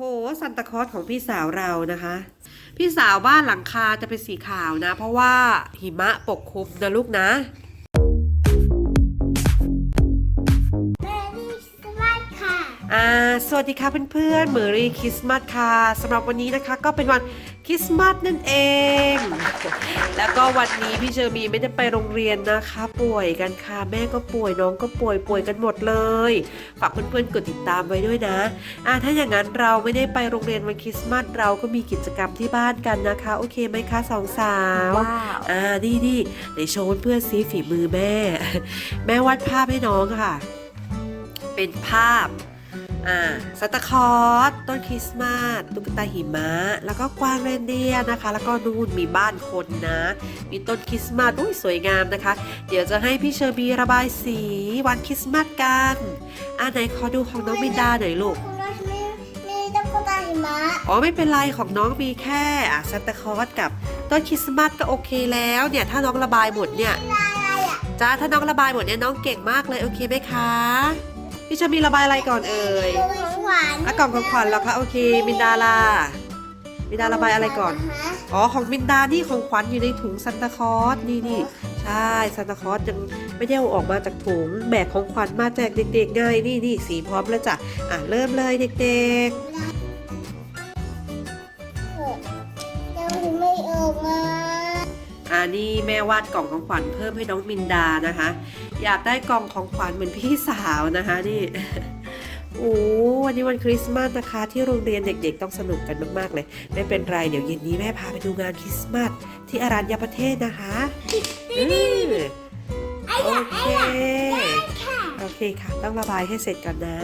โหซันตาคอสของพี่สาวเรานะคะ พี่สาวบ้านหลังคาจะเป็นสีขาวนะ เพราะว่าหิมะปกคลุมนะลูกนะ อ่าสวัสดีค่ะเพื่อนๆเมอรี่คริสต์มาสค่ะสำหรับวันนี้นะคะก็เป็นวันคริสต์มาสนั่นเอง แล้วก็วันนี้พี่เชอร์มีไม่ได้ไปโรงเรียนนะคะ ป่วยกันค่ะแม่ก็ป่วยน้องก็ป่วยป่วยกันหมดเลยฝากเพื่อนๆกดติดตามไว้ด้วยนะอ่าถ้าอย่างนั้นเราไม่ได้ไปโรงเรียนวันคริสต์มาสเราก็มีกิจกรรมที่บ้านกันนะคะ โอเคไหมคะสองสาวว้าวอ่าดีดีเดี๋ยวโชว์เพื่อนๆซีฝีมือแม่ แม่วาดภาพให้น้องค่ะ เป็นภาพ อ่าซันตาคลอสต้นคริสต์มาสตุ๊กตาหิมะ แล้วก็กวางเรนเดียร์นะคะ แล้วก็นู่นมีบ้านคนนะ มีต้นคริสต์มาสอุ้ยสวยงามนะคะ เดี๋ยวจะให้พี่เชอร์บีระบายสีวันคริสต์มาสกันอ่าไหนขอดูของน้องมินดาหน่อยลูกคุณรัชมีมีตุ๊กตาหิมะอ๋อไม่เป็นไรของน้องมีแค่อะซันตาคลอสกับต้นคริสต์มาสก็โอเคแล้วเนี่ยถ้าน้องระบายหมดเนี่ยอะไรอะจ้าถ้าน้องระบายหมดเนี่ยน้องเก่งมากเลยโอเคไหมคะ พี่เชอร์มีระบายอะไรก่อนเอ่ยตัวของหวานอะกล่องของขวัญเหรอคะโอเคมินดาล่ะมินดาระบายอะไรก่อนฮะอ๋อของมินดานี่ของขวัญอยู่ในถุงซันตาคลอสนี่นี่ใช่ซันตาคลอสยังไม่ได้เอาออกมาจากถุงแบกของขวัญมาแจกเด็กๆไงนี่นี่สีพร้อมแล้วจ้ะอะเริ่มเลยเด็กยังไม่ออกมาๆอ่านี่แม่วาดกล่องของขวัญเพิ่มให้น้องมินดานะคะ อยากได้กล่องของขวัญเหมือนพี่สาวนะคะนี่โอ้วันนี้วันคริสต์มาสนะคะ ที่โรงเรียนเด็กๆ ต้องสนุกกันมากๆเลย ไม่เป็นไร เดี๋ยวเย็นนี้แม่พาไปดูงานคริสต์มาสที่อารัญญประเทศนะคะอืมโอเคค่ะโอเคค่ะ ต้องระบายให้เสร็จก่อนนะ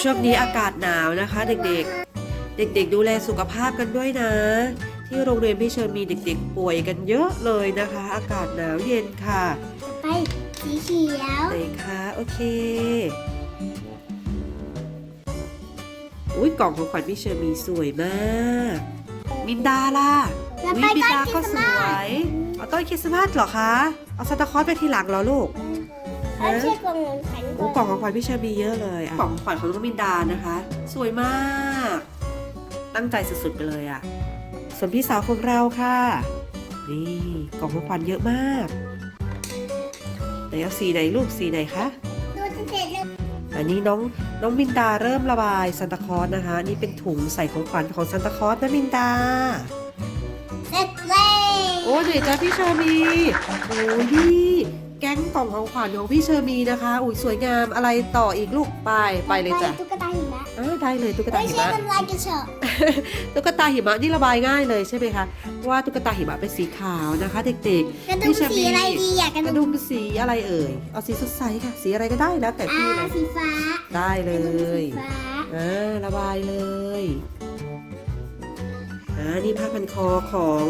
ช่วงนี้อากาศหนาวนะคะ เด็กๆ เด็กๆ ดูแลสุขภาพกันด้วยนะ ที่โรงเรียนพี่เชิญมีเด็กๆป่วยกันเยอะเลยนะคะ อากาศหนาวเย็นค่ะไปสีเขียวไหนคะโอเคอุ้ยกล่องของขวัญพี่เชอร์มีสวยมากมินดาล่ะแล้วอุ้ไปยมินต้นดาคก็ริสสต์วมาสยเอาต้นคริสต์มาสเหรอคะเอาซานตาคลอสไปทีหลังเหรอลูกเอาเชือกกล่องของขันโอ้กล่องของขวัญพี่เชอร์มีเยอะเลยอะกล่องของขวัญของน้องมินดานะคะ สวยมาก ตั้งใจสุดๆไปเลยอะ ส่วนพี่สาวของเราค่ะ นี่กล่องของขวัญเยอะมากไหนเอาสีไหนลูกสีไหนคะดูจะเสร็จแล้วอันนี้น้องน้องมินดาเริ่มระบายซันตาคลอสนะคะ นี่เป็นถุงใส่ของขวัญของซันตาคลอสนะมินดาเสร็จแล้วโอ้เดี๋ยวจ้าพี่ชอร์มีโอ้ยี่ แก๊งกล่องของขวัญของพี่เชอร์มีนะคะ อุ้ยสวยงามอะไรต่ออีกลูกไปไปเลยจ้ะตุ๊กตาหิมะเออได้เลยตุ๊กตาไม่หิใช่มะทำลายกระเชาะตุ๊กตาหิมะนี่ระบายง่ายเลยใช่ไหมคะเพราะว่าตุ๊กตาหิมะเป็นสีขาวนะคะ เด็กกระๆดุมพี่เชอร์สีมีอะไรดีอะกระกระดุดุมมสีอะไรเอ่ยเอาสีสดใสค่ะ สีอะไรก็ได้แล้วแต่อ่าพี่เลยสีฟ้าได้เลกระดุมสีย ฟ้าอ่าระบายเลย อ่า นี่ผ้าพันคอของ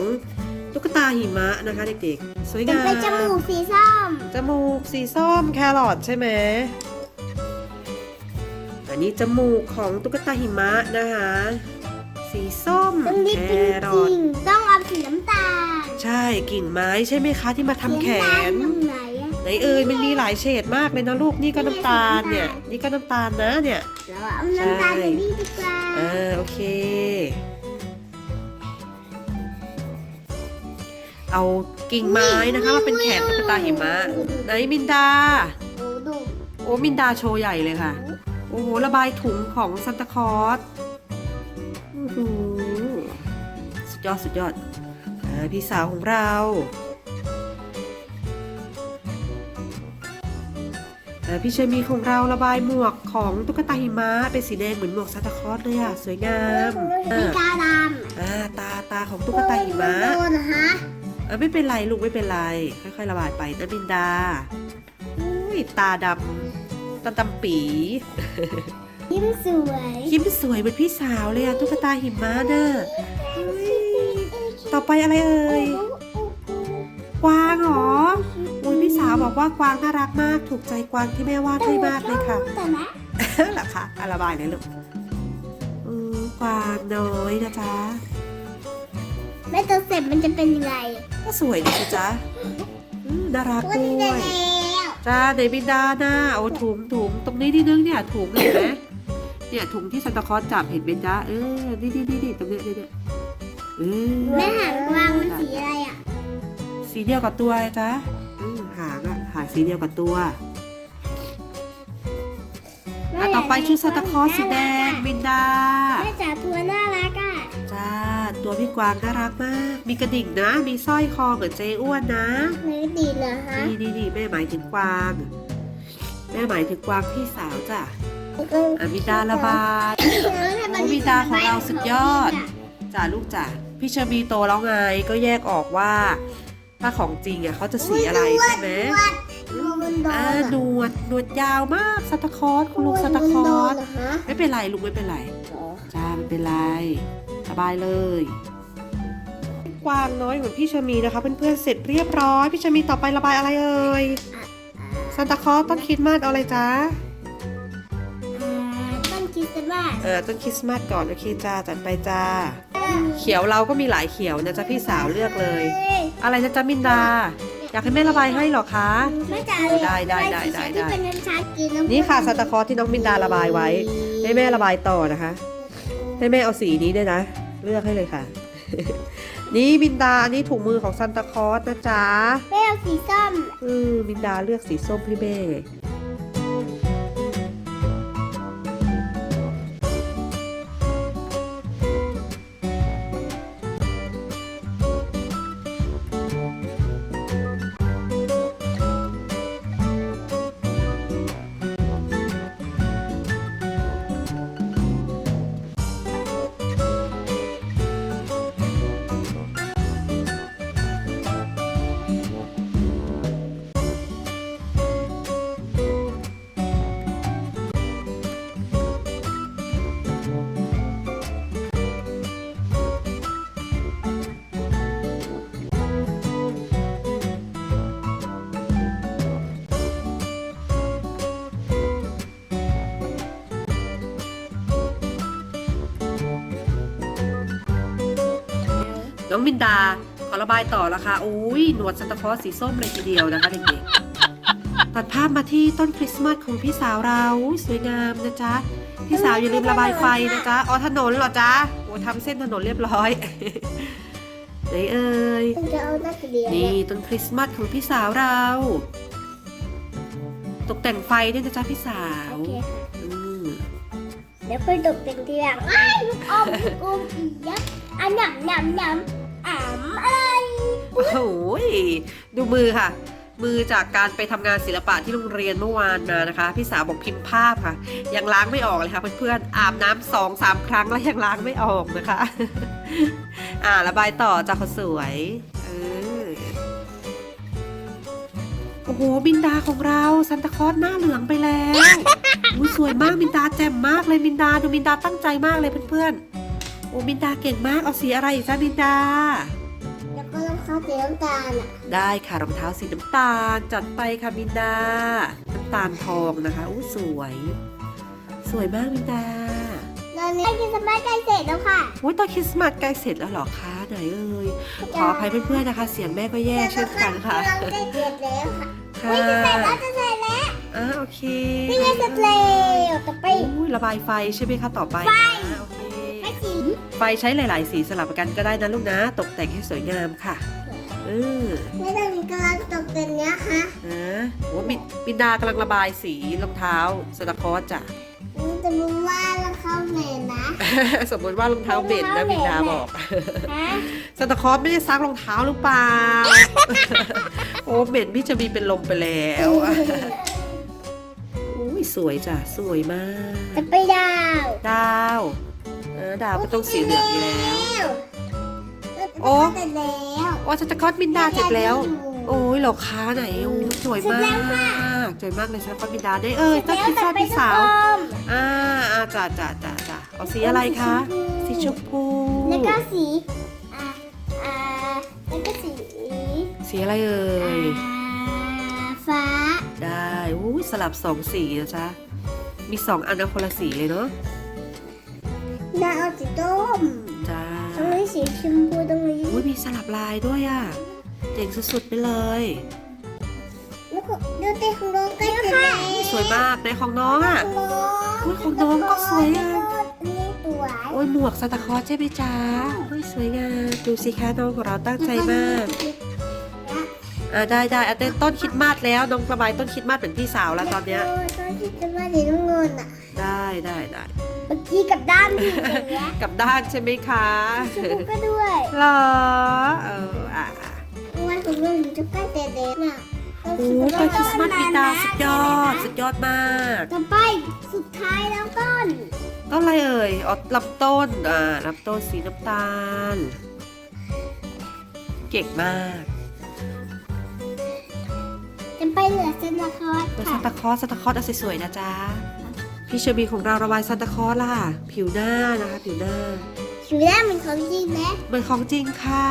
ตุ๊กตาหิมะนะคะเด็กๆ สวยเป็นงามไปจมูกสีส้ม จมูกสีส้มแครอทใช่ไหม อันนี้จมูกของตุ๊กตาหิมะนะคะ สีส้มต้องรีบแคเป็นรจอริทงต้องเอาสีน้ำตาลใช่กิ่งไม้ใช่ไหมคะที่มาทำแขเขียนตรงไหนอะไหนเอ่ยมันมีหลายเฉดมากเลยนะลูกนี่ก็น้ำตาลเนี่ย นี่ก็น้ำตาลนะเนี่ย เราเอาน้ำตาลไปนี่ดีกว่า อ่าโอเค เอากิ่งไม้นะคะมาเป็นแขนตุ๊กตาหิมะไหนมินดาโอ้ดูโอ้มินดาโชว์ใหญ่เลยค่ะ โอ้โหระบายถุงของซันตาคลอสอื้อหือสุดยอดสุดยอดอ่าพี่สาวของเราอ่าพี่เชมีของเราระบายหมวกของตุ๊กตาหิมะเป็นสีแดงเหมือนหมวกซันตาคลอสเลยอะสวยงามมีอ่าตาดอ่าตาตาของำตุ๊กตาหิมะโดนนะฮะเออไม่เป็นไรลูกไม่เป็นไร ค่อยๆ ระบายไปนะมินดาอุ้ยตาดำตาดำปียิ้มสวยยิ้มสวยเหมือนพี่สาวเลยอะตุ๊กตาหิมะน่ะเฮ้ยต่อไปอะไรเอ่ยกวางเหรออุ้ยพี่สาวบอกว่ากวางน่ารักมาก ถูกใจกวางที่แม่วาดให้มากเลยค่ะแต่นะเหรอคะอะระบายเลยลูกอืมกวางน้อยนะจ๊ะ แม่ตัวเสร็จมันจะเป็นยังไงก็สวยดีสิจ๊ะอืมน่ารักก็ด้จะวยแล้วจ้าเดบินดาหน้าโอ้ถุงถุงตรงนี้นิดนึงเนี่ยถุงเห็นไหมเนี่ยถุงที่ซันตาคลอสจับเห็นไหมจ๊ะเออนี่นี่นี่นี่ตรงเนี้ยเนี่ยเนี่ยเออแม่หางวางมันสีอะไรอะสีเดียวกับตัวไงจ๊ะอืมหางอะหางสีเดียวกับตัวอะต่อไปชุดซันตาคลอสสีแดงมินดา แม่จ๋าตัวน่ารักอะจ้า ตัวพี่กวางน่ารักมาก มีกระดิ่งนะ มีสร้อยคอเหมือนเจ๊อ้วนนะไหนดีเหรอฮะนี่นี่นี่แม่หมายถึงกวาง แม่หมายถึงกวางพี่สาวจ้ะอะมินดาระบายโอ้บิดาของเราสุดยอดจ้ะลูกจ้ะพี่เชอร์มีโตแล้วไงก็แยกออกว่า ถ้าของจริงอะเขาจะสีอะไรใช่ไหมดูมันโดนอ่าเหหรนอวดหนวดยาวมากซันตาคลอสคุณลุงซันตาคลอสเหรอฮะไม่เป็นไรลูกไม่เป็นไรจ้าไม่เป็นไร สบายเลยกวางน้อยของพี่ชามีนะคะเพื่อนๆเสร็จเรียบร้อยพี่ชามีต่อไประบายอะไรเอ่ยซันตาคลอสต้นคริดมาสเอาอะไรจ๊ะอ่าต้นคริสต์มาสเออต้นคริสต์มาสก่อนโอเคจ้าจัดไปจ้าเขียวเราก็มีหลายเขียวนะจ๊ะพี่สาวเลือกเลย อะไรนะจ๊ะมินดา อยากให้แม่ระบายให้เหรอคะแม่จ๋าได้ได้ได้ได้ได้ที่เป็นน้ำชากินน้ำนี่ค่ะซันตาคลอสที่น้องมินดาระบายไว้ให้แม่ระบายต่อนะคะ ให้แม่เอาสีนี้ด้วยนะ เลือกให้เลยค่ะ นี่มินดาอันนี้ถุงมือของซันตาคลอสนะจ๊ะ แม่เอาสีส้ม อืมมินดาเลือกสีส้มให้แม่ น้องมินดา ขอระบายต่อละค่ะอุ้ยหนวดซันตาคลอสสีส้มเลยทีเดียวนะคะเด็กๆตัดภาพมาที่ต้นคริสต์มาสของพี่สาวเราอุ๊ยสวยงามนะจ๊ะพี่สาวอย่าลืมระบายไฟนะจ๊ะอ๋อถนนเหรอจ๊ะโอ้ทำเส้นถนนเรียบร้อยไหนเอ่ยคุณจะเอาหน้าเดียวนี่ต้นคริสต์มาสของพี่สาวเรา ตกแต่งไฟด้วยนะจ๊ะพี่สาวโอเคค่ะอืมเดี๋ยวไปตกเป็นทีหลังอ้ายลูกอมลูกอมอียักษ์อันหนำหนำหนำ อ่ำอะไรโอ้โหยดูมือค่ะ มือจากการไปทำงานศิลปะที่โรงเรียนเมื่อวานมานะคะ พี่สาวบอกพิมพ์ภาพค่ะ ยังล้างไม่ออกเลยค่ะเพื่อนๆอาบน้ำสองสามครั้งแล้วยังล้างไม่ออกนะคะ อ่าระบายต่อจากคนสวยเออโอ้โหบินดาของเราซันตาคลอสหน้าเหลืองไปแล้วอุ้ยสวยมากบินดาแจ่มมากเลยบินดาดูบินดาตั้งใจมากเลยเพื่อนๆ โอ้บินดาเก่งมากเอาสีอะไรอีกจ้าบินดา แล้วก็ต้องเข้าสีน้ำตาลอะได้ค่ะรองเท้าสีน้ำตาลจัดไปค่ะมินดาน้ำตาลทองนะคะอู้สวย สวยมากมินดาตอนนี้กินสบายใกล้เสร็จแล้วค่ะโอ้ยตอนคริสต์มาสใกล้เสร็จแล้วเหรอคะไหนเอ่ยขออภัยเพื่อนๆนะคะ เสียงแม่ก็แย่เช่นกันค่ะเราได้เสร็จแล้วค่ะค่ะอุ้ยจะเสร็จแล้วจะเสร็จแล้วอ่าโอเคนี่ไงเสร็จแล้วต่อไปอุ้ยระบายไฟใช่ไหมคะต่อไปนะโอเคไม่สี ไฟใช้หลาย ๆ สีสลับกันก็ได้นะลูกนะ ตกแต่งให้สวยงามค่ะเออไม่ต้องกำลังตกแต่งเนี้ยค่ะนะโอ้มินมินดากำลังระบายสีรองเท้าสตาร์คอสจ้ะนี่จะรู้ว่าเราเข้าไหนนะ สมมติว่ารองเท้าเหม็นนะมินดาบอกฮะซานตาคลอสไม่ได้ซักรองเท้าหรือเปล่า โอ้เหม็นพี่จะมีเป็นลมไปแล้วอุ้ยสวยจ้ะสวยมากจะไปดาว ดาวเออดาวก็ต้องสีเหลืองอยู่แล้ว โอ้โอ้เสร็จแล้วโอ้ซานตาคลอสมินดาเสร็จแล้ว โอ้ยเหรอคะไหนโอ้ยสวยมากสวยมากเลยซานตาคลอสมินดาได้เอ้ยต้องคิดชอบพี่สาวอ่าอ่าจ้าจ้าจ้าจ้าเอาสีอะไรคะสีชมพูแล้วก็สีอ่าอ่าแล้วก็สีสีอะไรเอ่ยอ่าฟ้า ได้อู้ยสลับสองสีนะจ๊ะมีสองอันนะคนละสีเลยเนาะ ดาวสีส้มจ้าตรงนี้สีชมพูตรงนี้อุ้ยมีสลับลายด้วยอะเจ๋งสุดๆไปเลย แล้วก็ดูเต้ของน้องใกล้เสร็จแล้วสวยมากในของน้องอะของน้องอุ๊ยของน้องก็สวยงามอันนี้สวยโอ้ยหมวกซานตาคลอสใช่ไหมจ๊ะเฮ้ยสวยงามดูสิคะน้องของเราตั้งใจมากอ่าได้ได้อะเต้นต้นคริดมาสแล้วน้องระบายต้นคริดมาสเหมือนพี่สาวแล้วตอนเนี้ยตอนที่จะมาสีน้ำเงินอะได้ได้ได้ เมื่อกี้กับด้านที่อย่างเงี้ยกลับด้านใช่ไหมคะชมพูก็ด้วยเหรอเอออะอะวันของเราอยู่จะใกล้แต่เด็กน่ะโอ้ต้นคริสต์มาสมีดาวสุดยอดสุดยอดมาก ต่อไปสุดท้ายแล้วต้น ต้นอะไรเอ่ยอ๋อลำต้นอ่าลำต้นสีน้ำตาล เก่งมากจะไปเหลือเซนตาคลอสตัวค่ะซานตาคลอสซานตาคลอสเอาสวยๆนะจ๊ะ พี่เชอร์บีของเราระบายซานตาคลอสล่ะ ผิวหน้านะคะ ผิวหน้า ผิวหน้ามันของจริงไหมเหมือนของจริงค่ะ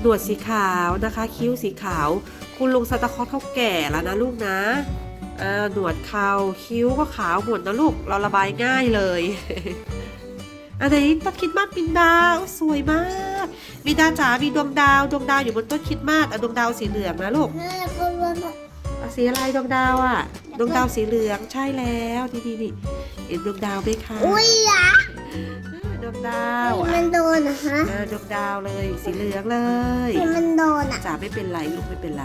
หนวดสีขาวนะคะ คิ้วสีขาว คุณลุงซานตาคลอสเขาแก่แล้วนะลูกนะอ่าหนวดเขาคิ้วก็ขาวหมดนะลูก เราระบายง่ายเลยอันไหนต้นคริดมาสบินดาวสวยมากบินดาจ๋ามีดวงดาวดวงดาวอยู่บนต้นคริดมาสเอาดวงดาวสีเหลืองนะลูก สีอะไรดวงดาวอะดวงดาวสีเหลืองใช่แล้วนี่นี่นี่เห็นดวงดาวไหมคะอุ้ยอะดวงดาวมัอะนโดนนะฮะเออดวงดาวเลยสีเหลืองเลยมันโดนอะจ๋าไม่เป็นไรลูกไม่เป็นไร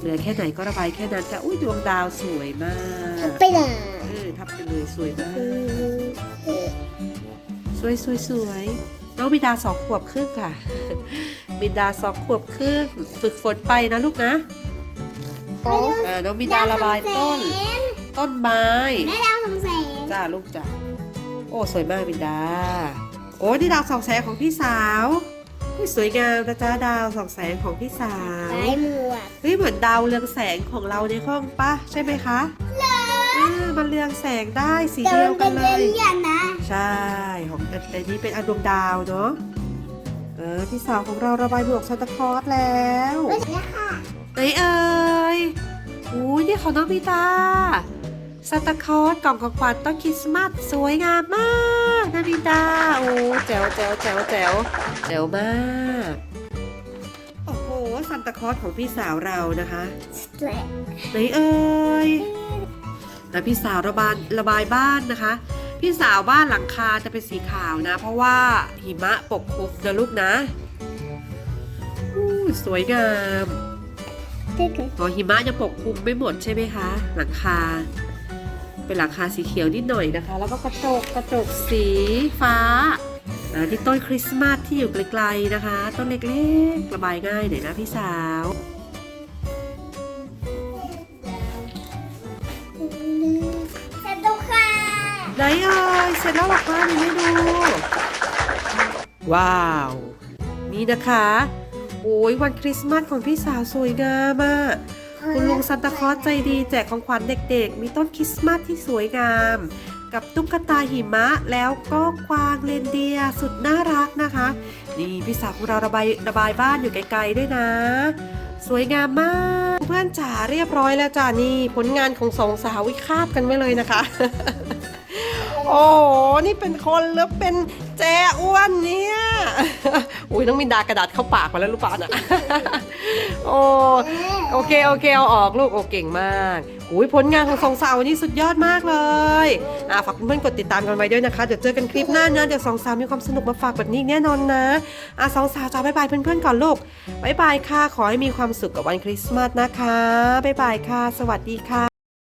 เหลือแค่ไหนก็ระบายแค่นั้นจ้ะอุ้ยดวงดาวสวยมากไปเลยเออทับไปเลยสวยมากสวยสวยสวยน้องบิดาสองขวบครึ่งค่ะบิดาสองขวบครึ่งฝึกฝนไปนะลูกนะ เออน้องบิดาระบายต้น ต้นไม้แม่ดาวสองแสงจ้าลูกจ้าโอ้สวยมากบินดา โอ้นี่ดาวสองแสงของพี่สาวอุ๊ยสวยงามนะจ๊ะดาวสองแสงของพี่สาวสายหมวกเฮ้ยเหมือนดาวเรืองแสงของเราในห้องปะใช่ไหมคะเออมันเรืองแสงได้สีแต่เดีมัยวนเป็กันนเลเอยเลี่ยนนะใช่ของแต่แต่นี้เป็นอดวงดาวเนาะเออพี่สาวของเราระบายหมวกซานตาคลอสแล้วไม่ใช่ค่ะ ไหนเอ่ยอุ้ยนี่ของน้องพิตาซานตาคลอสกล่องของขวัญต้นคริสต์มาสสวยงามมากนาบิตาโอ้แจ๋วแจ๋วแจ๋วแจ๋วแจ๋วมาก โอ้โหซานตาคลอสของพี่สาวเรานะคะแหละไหนเอ่ยแต่พี่สาวระบายระบายบ้านนะคะ พี่สาวบ้านหลังคาจะเป็นสีขาวนะ เพราะว่าหิมะปกคลุมนะลูกนะอู้สวยงาม ที่เกิดอ๋อหิมะยังปกคลุมไม่หมดใช่ไหมคะ หลังคา เป็นหลังคาสีเขียวนิดหน่อยนะคะ แล้วก็กระจกกระจกสีฟ้าอ่าที่ต้นคริสต์มาสที่อยู่ไกลๆนะคะ ต้นเล็กๆระบายง่ายหน่อยนะพี่สาวเสร็จแล้วค่ะไหนเอ่ยเสร็จแล้วเหรอคะนี่ไม่ดู ว้าว นี่นะคะโอ้ ยวันคริสต์มาสของพี่สาวสวยงามมากคุณลุงซันตาคลอสใจดีแจกของขวัญเด็กๆ มีต้นคริสต์มาสที่สวยงาม กับตุ๊กตาหิมะแล้วก็กวางเรนเดียสุดน่ารักนะคะ นี่พี่สาวของเราระบายระบายบ้านอยู่ไกลๆด้วยนะ สวยงามมาก เพื่อนจ๋าเรียบร้อยแล้วจ้านี่ผลงานของสองสาววิคาบกันไว้เลยนะคะ โอ้โห นี่เป็นคนหรือเป็นแจอ้วนเนี่ย อุ้ยน้องมินดากระดาษเข้าปากมาแล้วรู้ป่ะน่ะ โอ้โอเคโอเคเอาออกลูกโอเก่งมากอุ้ยผลงานของสองสาววันนี้สุดยอดมากเลยอ่าฝากเพื่อนๆกดติดตามกันไว้ด้วยนะคะ เดี๋ยวเจอกันคลิปหน้านะเดี๋ยวสองสาวมีความสนุกมาฝากแบบนี้อีกแน่นอนนะอ่าสองสาวจ้าบ๊ายบายเพื่อนๆก่อนลูกบ๊ายบายค่ะขอให้มีความสุขกับวันคริสต์มาสนะคะบ๊ายบายค่ะ สวัสดีค่ะ